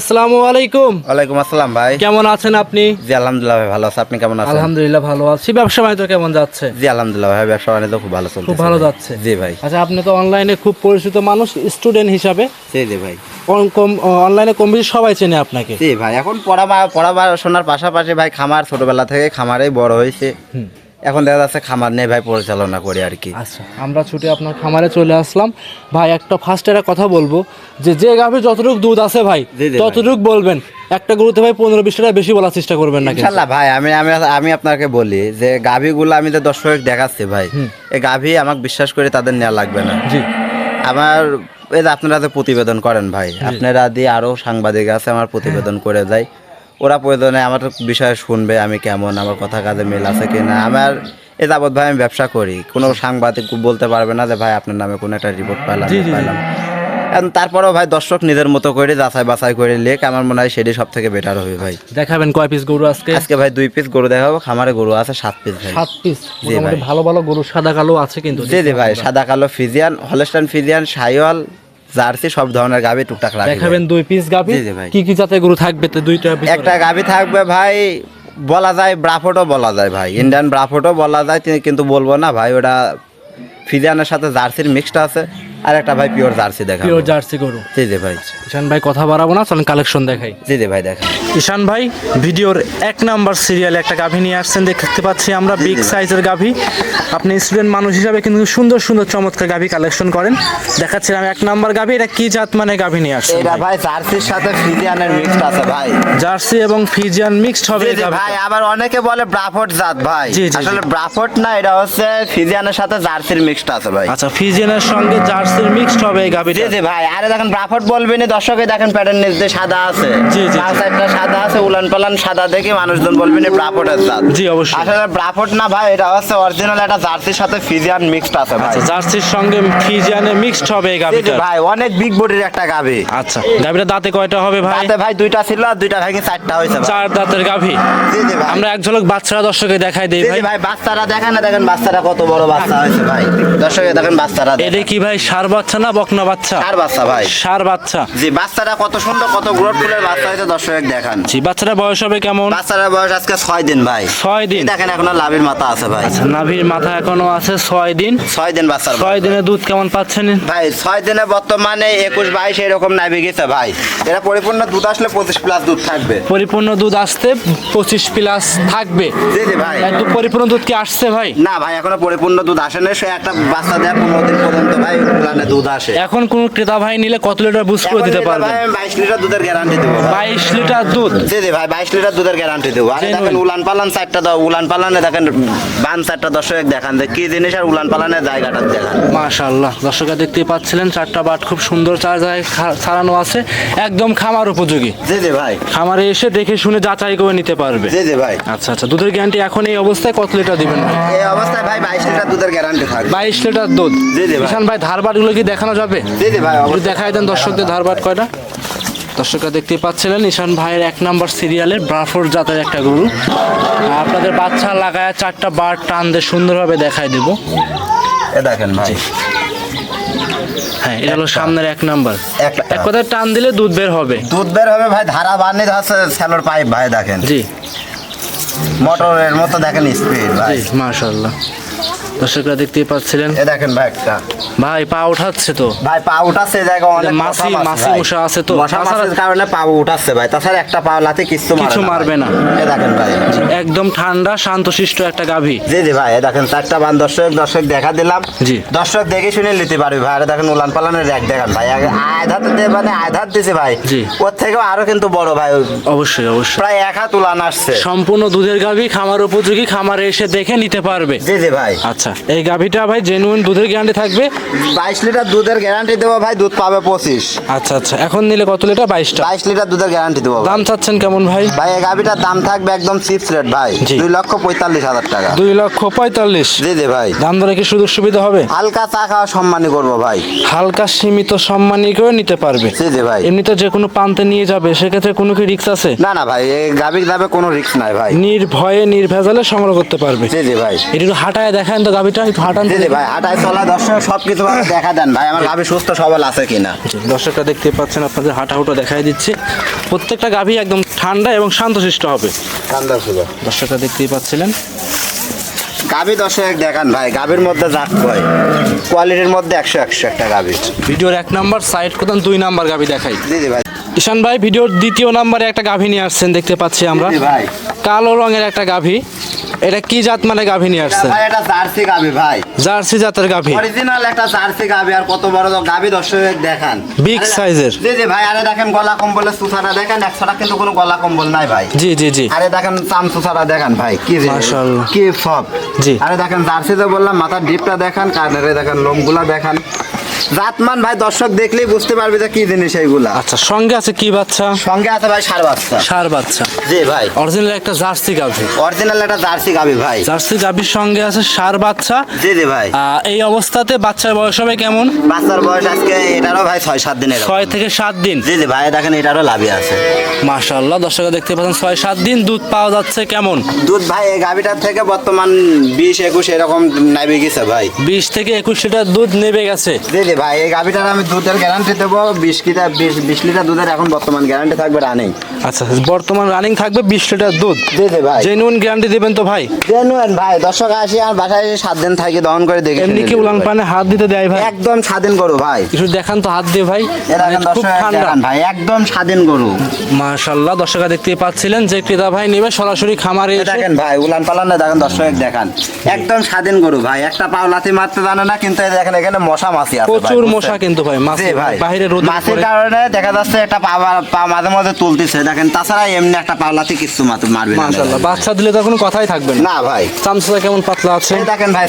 আসসালামু আলাইকুম। ওয়ালাইকুম আসসালাম ভাই। কেমন আছেন আপনি? জি আলহামদুলিল্লাহ ভাই ভালো আছে। আপনি কেমন আছেন? আলহামদুলিল্লাহ ভালো আছি। ব্যবসা বাণিজ্য কেমন যাচ্ছে? জি আলহামদুলিল্লাহ ভাই ব্যবসা বাণিজ্য খুব ভালো চলছে খুব ভালো যাচ্ছে। জি ভাই। আচ্ছা আপনি তো অনলাইনে খুব পরিচিত মানুষ স্টুডেন্ট হিসাবে। জি জি ভাই। কম কম অনলাইনে কম বেশি সবাই চেনে আপনাকে। জি ভাই এখন পড়া পড়াশোনার পাশাপাশি ভাই খামার ছোটবেলা থেকে খামারেই বড় হয়েছে। হুম। এখন দেখা যাচ্ছে খামার নিয়ে ভাই পরিচালনা করি আর কি। আচ্ছা আমরা ছুটে আপনার খামারে চলে আসলাম। ভাই একটা ফার্স্ট একটা কথা বলব যে যে গাভীর যতটুকু দুধ আছে ভাই ততটুকু বলবেন। একটা গরুতে ভাই পনেরো বিশ টাকা বেশি বলার চেষ্টা করবেন না। ইনশাল্লাহ ভাই আমি আমি আমি আপনাকে বলি যে গাভীগুলো আমি তো দর্শক দেখাচ্ছি ভাই এই গাভী আমাকে বিশ্বাস করে তাদের নেওয়া লাগবে না। জি। আমার এই যে আপনারা যে প্রতিবেদন করেন ভাই আপনারা দিয়ে আরও সাংবাদিক আছে আমার প্রতিবেদন করে যায় ওরা প্রয়োজনে আমার বিষয়ে শুনবে আমি কেমন আমার কথা কাজে মিল আছে কি না আমার এ যাবৎ ভাই আমি ব্যবসা করি কোনো সাংবাদিক বলতে পারবে না যে ভাই আপনার নামে কোনো একটা রিপোর্ট পাইলাম। পাইলাম। এখন তারপরেও ভাই দর্শক নিজের মতো করে যাচাই বাছাই করে লেখ আমার মনে হয় সেটাই সব থেকে বেটার হবে ভাই। দেখাবেন কয় পিস গরু আজকে? আজকে ভাই দুই পিস গরু দেখাবো খামারে গরু আছে সাত পিস ভাই। সাত পিস জি ভাই। ভালো ভালো গরু সাদা কালো আছে কিন্তু জি জি ভাই সাদা কালো Friesian Holstein Friesian Sahiwal Jersey সব ধরনের গাভী টুকটাক রাখি ভাই। দেখাবেন দুই পিস গাভী। কি কি জাতের গরু থাকবে তো দুইটা? একটা গাভী থাকবে ভাই বলা যায় ব্রাফটও বলা যায় ভাই ইন্ডিয়ান ব্রাফটও বলা যায় কিন্তু বলব না ভাই ওটা ফিজিয়ানের সাথে জার্সির মিক্সড আছে আর একটা ভাই পিওর জার্সি দেখা পিওর জার্সি গরু। জি জি ভাই। ঈশান ভাই কথা বাড়াবো না চলেন কালেকশন দেখাই। জি জি ভাই দেখা ঈশান ভাই ভিডিওর এক নাম্বার সিরিয়ালে একটা গাভী নিয়ে আসছেন দেখতে পাচ্ছি আমরা বিগ সাইজের গাভী। আপনি স্টুডেন্ট মানুষ হিসাবে কিন্তু সুন্দর সুন্দর চমৎকার গাভী কালেকশন করেন। দেখাচ্ছিলাম এক নাম্বার গাভী এটা কি জাত মানে গাভী নিয়ে আসছেন এটা ভাই? জার্সির সাথে ফিজিয়ানের মিক্সড আছে ভাই। জার্সি এবং ফিজিয়ান মিক্সড হবে ভাই আবার অনেকে বলে ব্রাফট জাত ভাই। আসলে ব্রাফোট না এটা হচ্ছে ফিজিয়ানের সাথে জার্সির মিক্সড আছে ভাই। আচ্ছা ফিজিয়ানের সঙ্গে জার্সির মিক্সড হবে এই জি গাভীটা জি ভাই। আরে দেখেন ব্রাফট বলবেন দর্শকে দেখেন প্যাটার্ন নিচ সাদা আছে। জি, জি, জি। সাদা আছে উলান পালান সাদা দেখে মানুষজন বলবেন ব্রাফটের জাত। জি, অবশ্যই। আসলে ব্রাফট না ভাই এটা হচ্ছে অরিজিনাল একটা জার্সির সাথে ফিজিয়ান মিক্সড আছে ভাই। আচ্ছা জার্সির সঙ্গে ফিজিয়ানে মিক্সড হবে এই গাভীটা ভাই অনেক বিগ বডির একটা গাভি আচ্ছা গাভীটা দাঁতে কয়টা হবে ভাই? তাতে ভাই দুইটা ছিল আর দুইটা ভাই চারটা হয়েছে ভাই। চার দাঁতের গাভী জি জি ভাই। আমরা এক ঝলক বাচ্চারা দর্শকে দেখাই দেই ভাই জি ভাই। বাচ্চারা দেখেন না দেখেন বাচ্চারা কত বড় বাচ্চা হয়েছে ভাই। দর্শকে দেখেন বাচ্চারা। এদের কি ভাই সার বাচ্চা না বকনা বাচ্চা? আর বাচ্চা ভাই। সার বাচ্চা। জি বাচ্চারা কত সুন্দর কত গ্রোথ ফুলের বাচ্চা হয়েছে দর্শক দেখান। জি বাচ্চাটা বয়স হবে কেমন? বাচ্চারা বয়স আজকে ছয় দিন ভাই। ছয় দিন? দেখেন এখনও লাভের মাথা আছে ভাই। আচ্ছা নাভির মাথা এখনও আছে ছয় দিন। ছয় দিন বাচ্চার ছয়। দিনে দুধ কেমন পাচ্ছেন? ভাই ছয় দিনে বর্তমানে একুশ বাইশ এরকম নাবি গেছে ভাই। এটা পরিপূর্ণ দুধ আসলে পঁচিশ প্লাস দুধ থাকবে। পরিপূর্ণ দুধ আসতে পঁচিশ প্লাস থাকবে। জি জি ভাই। একদম পরিপূর্ণ দুধ কি আসছে ভাই? না ভাই এখনও পরিপূর্ণ দুধ আসে না সে একটা বাচ্চা দেয় পনেরো দিন পর্যন্ত ভাই। প্লানে দুধ আসে। এখন কোন ক্রেতা ভাই নিলে কত লিটার বুঝ করে দিতে আমি বাইশ লিটার দুধের গ্যারান্টি দেবো বাইশ লিটার দুধ? জি জি ভাই বাইশ লিটার দুধের গ্যারান্টি দেবো। আরে দেখেন উলান পালান চারটা দাও উলান পালানে দেখেন বান চারটা দর্শক দেখান। যে কি জিনিস আর উলান পালানের জায়গাটা দেখান। মাশাআল্লাহ। দর্শকরা দেখতেই পাচ্ছিলেন চারটা বাট খুব সুন্দর চার জায়গায় ছাড়ানো আছে। একদম খামার উপযোগী। জি জি ভাই। খামারে এসে দেখে শুনে যাচাই করে নিতে পারবে। জি জি ভাই। আচ্ছা আচ্ছা দুধের গ্যারান্টি এখন এই অবস্থায় কত লিটার দিবেন এই অবস্থায় ভাই বাইশ লিটার দুধের গ্যারান্টি থাকবে। বাইশ লিটার দুধ। জি, জি ভাই। ঈশান ভাই ধারবাটগুলো কি দেখানো যাবে? দেখাই দেন দর্শকদের ধারবাট কয়টা। দর্শকরা দেখতে পাচ্ছিলেন ঈশান ভাইয়ের এক নম্বর সিরিয়ালের ব্রাফোর জাতের একটা গরু। আর আপনাদের বাচ্চা লাগায় চারটা বার টান দিয়ে সুন্দরভাবে দেখাই দেব। দেখেন ভাই। হ্যাঁ এটা হলো সামনের এক নাম্বার। এক কথায় টান দিলে দুধ বের হবে। দুধ বের হবে ভাই ধারা বানি হচ্ছে স্যালোর পাইপ ভাই দেখেন। জি। মোটরের মতো দেখেন স্পিড ভাই। মাশাআল্লাহ। দর্শকরা দেখতেই পাচ্ছিলেন। এ দেখেন ভাই একটা। ভাই পা উঠাচ্ছে তো। ভাই পা উঠাচ্ছে জায়গা অনেক মাছি- মাছি মশা আছে তো। মশা মাছির কারণে পা উঠাচ্ছে ভাই। তাছাড়া একটা পা লাতে কিচ্ছু কিছু মারবে না। এ দেখেন ভাই। একদম ঠান্ডা শান্তশিষ্ট একটা গাভী। জি জি ভাই এ দেখেন চারটা বান দর্শক দর্শক দেখা দিলাম। জি। দর্শক দেখে শুনে নিতে পারবে ভাই। আরে দেখেন উলান পালানের র্যাক দেখান ভাই। আধাত দিয়ে মানে আধাত দিছে ভাই। জি। ওর থেকেও আরও কিন্তু বড় ভাই। অবশ্যই অবশ্যই। প্রায় এক হাত উলান আসছে। সম্পূর্ণ দুধের গাভী খামার উপযোগী খামারে এসে দেখে নিতে পারবে। জি জি ভাই। আচ্ছা। এই গাভীটা ভাই জেনুইন দুধের গ্যারান্টি থাকবে? বাইশ লিটার দুধের গ্যারান্টি দেবো ভাই দুধ পাবে পঁচিশ। আচ্ছা আচ্ছা এখন নিলে কত লিটার? বাইশটা। বাইশ লিটার দুধের গ্যারান্টি দেবো দাম চাচ্ছেন কেমন ভাই? ভাই এই গাভিটার দাম থাকবে একদম চিপস রেট ভাই। জি। দুই লক্ষ পঁয়তাল্লিশ হাজার টাকা। দুই লক্ষ পঁয়তাল্লিশ। জি জি ভাই। দাম দরে কি সুযোগ সুবিধা হবে? হালকা চা খাওয়া সম্মানই করব ভাই। হালকা সীমিত সম্মানী করে নিতে পারবে। জি জি ভাই। এমনিতে যে কোনো প্রান্তে নিয়ে যাবে সেক্ষেত্রে কোনো কি রিক্স আছে? না না ভাই এই গাভির দামে কোনো রিস্ক নাই ভাই। নির্ভয়ে নির্ভেজালে সংগ্রহ করতে পারবে। জি জি ভাই। এটা একটু হাঁটায় দেখেন তো গাভিটা একটু হাঁটান জি ভাই হাঁটায় চলা দর্শক সব কিছু দেখা দেন। ভাই আমার গাভী সুস্থ সবল আছে কিনা? দর্শকরা দেখতে পাচ্ছেন আপনাদের হাঁটা হুটো দেখাই দিচ্ছে। প্রত্যেকটা গাভী একদম ঠান্ডা এবং শান্তশিষ্ট হবে। ঠান্ডা ছিল। দর্শকরা দেখতেই পাচ্ছিলেন। গাভী দর্শক দেখান ভাই গাভীর মধ্যে জাত ভাই। কোয়ালিটির মধ্যে একশো একশো একটা গাভী ভিডিওর এক নাম্বার সাইড কোথাও দুই নাম্বার গাভী দেখাই। জি ভাই ঈশান ভাই ভিডিওর দ্বিতীয় নাম্বারে একটা গাভী নিয়ে আসছেন দেখতে পাচ্ছি আমরা। ভাই। কালো রঙের একটা গাভী। এটা কি জাত মানে গাভী নিয়ে আসছেন? ভাই এটা জার্সি গাভী ভাই। জার্সি জাতের গাভী। অরিজিনাল একটা জার্সি গাভী আর কত বড় গাভী দর্শক দেখান। বিগ সাইজের জি জি ভাই আরে দেখেন গলা কম্বলের সুসাটা দেখেন একশোটা কিন্তু কোনো গলা কম্বল নাই ভাই। জি জি জি। আরে দেখেন চাম সুসাটা দেখেন ভাই কি যে- মাশাআল্লাহ। কি সব। জি। আরে দেখেন জার্সি জার্সিতে বললাম মাথার ডিপটা দেখান কানের দেখেন লোমগুলা দেখান। জাতমান ভাই দর্শক দেখলেই বুঝতে পারবে যে কি জিনিস এইগুলা। আচ্ছা সঙ্গে আছে কি বাচ্চা? সঙ্গে আছে ভাই সার বাচ্চা। সার বাচ্চা। জি ভাই। অরিজিনাল একটা জার্সি গাভী। অরিজিনাল একটা জার্সি গাভী ভাই। জার্সি গাভীর সঙ্গে আছে সার বাচ্চা। জি জি ভাই। এই অবস্থাতে বাচ্চার বয়স হবে কেমন? বাচ্চার বয়স আজকে এটারও ভাই ছয় সাত দিনের ছয় থেকে সাত দিন। জি জি ভাই দেখেন এটারও লাভই আছে। মাশাল্লাহ দর্শকরা দেখতে পাচ্ছেন ছয় সাত দিন দুধ পাওয়া যাচ্ছে কেমন? দুধ ভাই এই গাভিটার থেকে বর্তমান বিশ একুশ এরকম নামে গেছে ভাই। বিশ থেকে একুশ লিটার দুধ নেবে গেছে। জি জি ভাই এই গাভিটার আমি দুধের গ্যারান্টি দেবো বিশ লিটার বিশ বিশ লিটার দুধের এখন বর্তমান গ্যারান্টি থাকবে রানিং আচ্ছা বর্তমান রানিং থাকবে বিশ লিটার দুধ? জি জি ভাই। জেনুইন গ্যারান্টি দিবেন তো ভাই? জেনুয়েন ভাই দর্শক আসি আর বাসায় এসে সাত দিন থাকি দহন করে দেখে এমনি কি উলান পানে হাত দিতে দেয় ভাই? একদম স্বাধীন গরু ভাই। একটু দেখান তো হাত দিয়ে ভাই। মানে খুব দর্শক ঠান্ডা। ভাই একদম স্বাধীন গরু। মাশাল্লাহ দর্শকরা দেখতেই পাচ্ছিলেন যে ক্রেতা ভাই নেবে সরাসরি খামারে দেখেন ভাই উলান পালান না দেখেন দর্শক দেখান। একদম স্বাধীন গরু ভাই। একটা পাও লাথি মারতে জানে না কিন্তু দেখেন এখানে মশা মাছি আছে প্রচুর মশা কিন্তু ভাই মাছ ভাই বাইরে রোদ মাছের কারণে দেখা যাচ্ছে একটা পা পা মাঝে মাঝে তুলতেছে। দেখেন তাছাড়া এমনি একটা পাওলাতে কিছু মাত্র মারবে দেখেন। বাচ্চা দিলে তো কোনো কথাই থাকবে না। ভাই। কেমন পাতলা আছে? দেখেন ভাই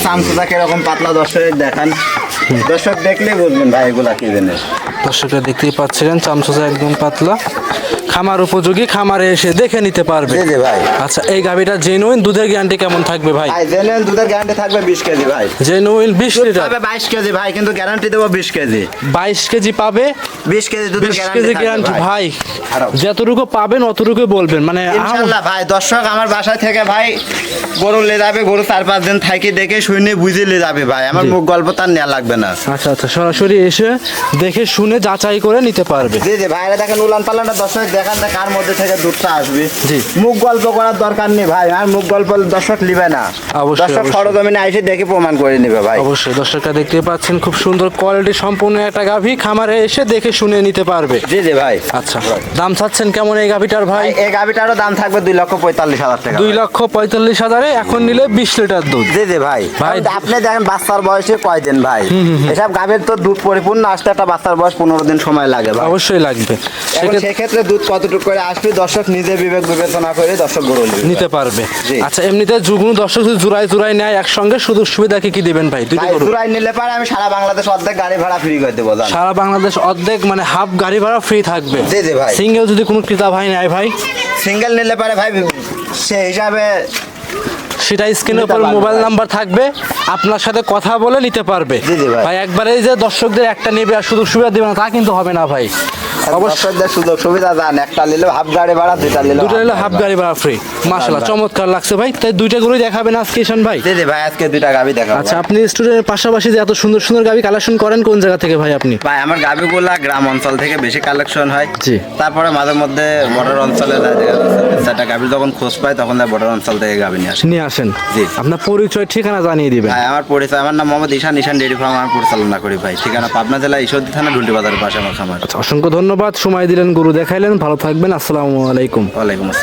কীরকম পাতলা দর্শক দেখান। দর্শক দেখলেই বুঝবেন ভাই এগুলা কি দর্শকরা দেখতেই পাচ্ছিলেন একদম পাতলা। খামার উপযোগী খামারে এসে দেখে নিতে পারবে। জি ভাই। আচ্ছা এই গাভিটা জেনুইন দুধের গ্যারান্টি কেমন থাকবে ভাই? জেনুইন দুধের গ্যারান্টি থাকবে বিশ কেজি ভাই। জেনুইন বিশ লিটার। তবে বাইশ কেজি ভাই কিন্তু গ্যারান্টি দেবো বিশ কেজি। বাইশ কেজি পাবে? বিশ কেজি বিশ কেজি গ্যারান্টি ভাই। যতটুকু পাবেন অতটুকু বলবেন। মানে ইনশাল্লাহ ভাই দর্শক আমার বাসা থেকে ভাই গরু লে যাবে গরু চার পাঁচ দিন থাকি দেখে শুনে বুঝে লে যাবে ভাই। আমার মুখ গল্প তার নেওয়া লাগবে না। আচ্ছা আচ্ছা সরাসরি এসে দেখে শুনে যাচাই করে নিতে পারবে। জি জি ভাইরা দেখেন উলান পালানটা দর্শক দেখান না কার মধ্যে থেকে দুধটা আসবে। জি। মুখ গল্প করার দরকার নেই ভাই আর মুখ গল্প দর্শক নিবে না। অবশ্যই, দর্শক। সরজমিনে এসে দেখে প্রমাণ করে নিবে ভাই। অবশ্যই দর্শকরা দেখতে পাচ্ছেন খুব সুন্দর কোয়ালিটি সম্পূর্ণ একটা গাভী খামারে এসে দেখে শুনে নিতে পারবে। জি জি ভাই। আচ্ছা দাম চাচ্ছেন কেমন এই গাভীটার ভাই? এই গাভিটারও দাম থাকবে দুই লক্ষ পঁয়তাল্লিশ হাজার টাকা দুই লক্ষ পঁয়তাল্লিশ হাজারে এখন নিলে বিশ লিটার দুধ। জি জি ভাই। ভাই- আপনি দেখেন বাচ্চার বয়সে কয়দিন ভাই? এসব গাভীর তো দুধ পরিপূর্ণ আসতে একটা বাচ্চার বয়স পনেরো দিন সময় লাগে ভাই। অবশ্যই লাগবে। সেক্ষেত্রে দুধ কতটুকু করে আসবে? দর্শক নিজে বিবেক বিবেচনা করে দর্শক গরু নিতে পারবে। আচ্ছা এমনিতে যুগ্ম দর্শক যদি জোড়ায় জোড়ায় নেয় একসঙ্গে সুযোগ সুবিধা কি কি দিবেন ভাই? চূড়ায় নিলে পারে আমি সারা বাংলাদেশ অর্ধেক গাড়ি ভাড়া ফ্রি করে দেবো। সারা বাংলাদেশ অর্ধেক মানে হাফ গাড়ি ভাড়া ফ্রি থাকবে জি, জি ভাই। সিঙ্গেল যদি কোনো ক্রেতা ভাই নেয় ভাই সিঙ্গেল নিলে পারে ভাই সে হিসাবে সেটা স্ক্রিনের উপর মোবাইল নাম্বার থাকবে আপনার সাথে কথা বলে নিতে পারবে। জি, জি ভাই। একবারে যে দর্শকদের একটা নেবে আর সুযোগ সুবিধা দেবে না তা কিন্তু হবে না ভাই। অবশ্যই সুযোগ সুবিধা একটা নিলে হাফ গাড়ি ভাড়া দুইটা নিলে দুটো নিলে হাফ গাড়ি ভাড়া ফ্রি চমৎকার লাগছে ভাই। তাই দুইটা দেখাবেন আজকে ঈশান ভাই? জি জি ভাই আজকে দুইটা দেখাবো আচ্ছা আপনি স্টুডেন্টের পাশাপাশি যে এত সুন্দর সুন্দর গাড়ি কালেকশন করেন কোন জায়গা থেকে ভাই আপনি? ভাই আমার গ্রাম অঞ্চল থেকে বেশি কালেকশন হয়। জি। তারপরে মাঝে মধ্যে বর্ডার অঞ্চলে গাভি যখন খোঁজ পায় তখন বর্ডার অঞ্চল থেকে গাভি নিয়ে আসে। নিয়ে আসেন। জি। আপনার পরিচয় ঠিকানা জানিয়ে দিবেন। ভাই আমার পরিচয় আমার নাম মোহাম্মদ ঈশান ঈশান ডেরি ফার্ম আমি পরিচালনা করি ভাই। ঠিকানা পাবনা জেলা ঈশ্বরদী থানা ঢুলটি বাজারের পাশে আমার খামার। আচ্ছা অসংখ্য ধন্যবাদ সময় দিলেন গুরু দেখাইলেন ভালো থাকবেন আসসালামু আলাইকুম। ওয়ালাইকুম আসসালাম।